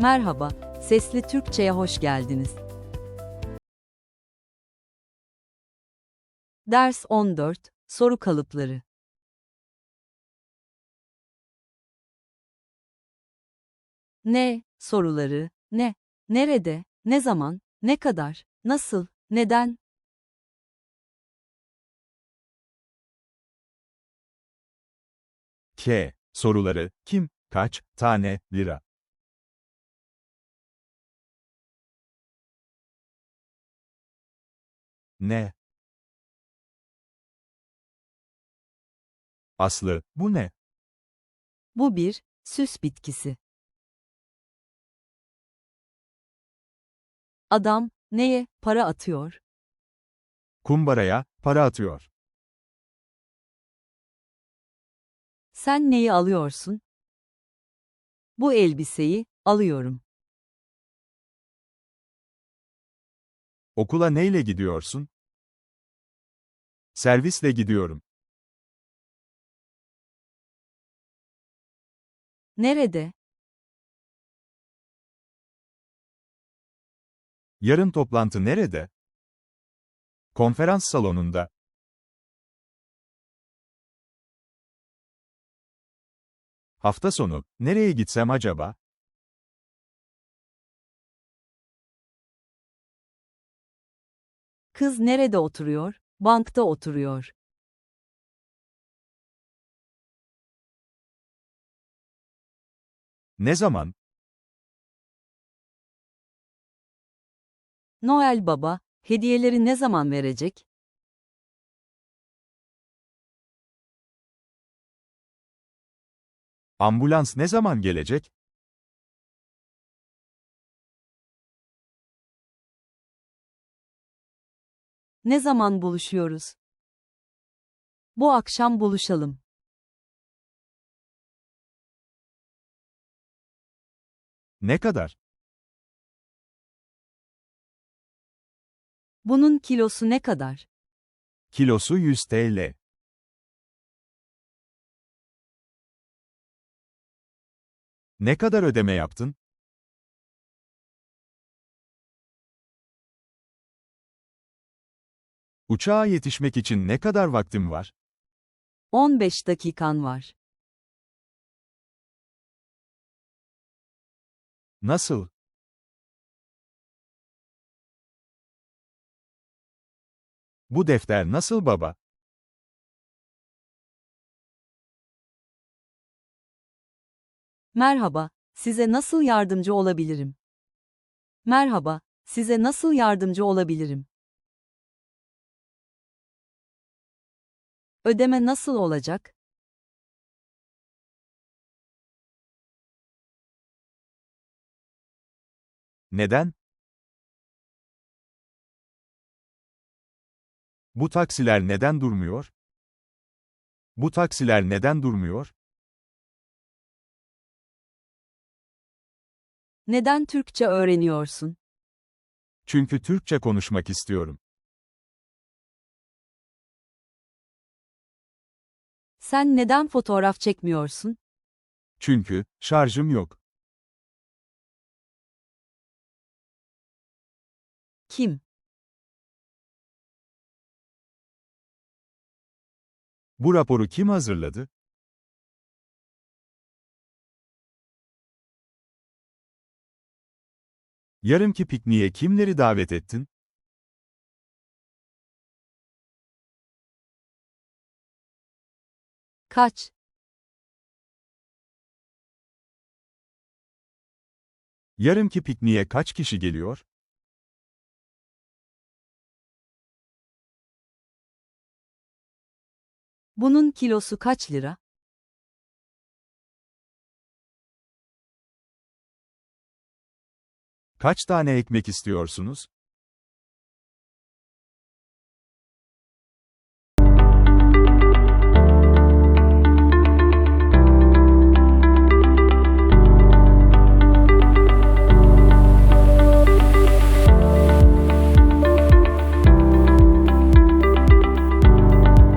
Merhaba, Sesli Türkçe'ye hoş geldiniz. Ders 14, Soru Kalıpları Ne, soruları, ne, nerede, ne zaman, ne kadar, nasıl, neden, K. Soruları, kim, kaç, tane, lira. Ne? Aslı, bu ne? bu bir, süs bitkisi. Adam, neye, para atıyor? Kumbaraya, para atıyor. Sen neyi alıyorsun? Bu elbiseyi, alıyorum. Okula neyle gidiyorsun? Servisle gidiyorum. Nerede? Yarın toplantı nerede? Konferans salonunda. Hafta sonu, nereye gitsem acaba? Kız nerede oturuyor? Bankta oturuyor. Ne zaman? Noel Baba, hediyeleri ne zaman verecek? Ambulans ne zaman gelecek? Ne zaman buluşuyoruz? Bu akşam buluşalım. Ne kadar? Bunun kilosu ne kadar? Kilosu 100 TL. Ne kadar ödeme yaptın? Uçağa yetişmek için ne kadar vaktim var? 15 dakikan var. Nasıl? Bu defter nasıl baba? Merhaba, size nasıl yardımcı olabilirim? Merhaba, size nasıl yardımcı olabilirim? Ödeme nasıl olacak? Neden? Bu taksiler neden durmuyor? Bu taksiler neden durmuyor? Neden Türkçe öğreniyorsun? Çünkü Türkçe konuşmak istiyorum. Sen neden fotoğraf çekmiyorsun? Çünkü şarjım yok. Kim? Bu raporu kim hazırladı? Yarınki pikniğe kimleri davet ettin? Kaç? Yarınki pikniğe kaç kişi geliyor? Bunun kilosu kaç lira? Kaç tane ekmek istiyorsunuz?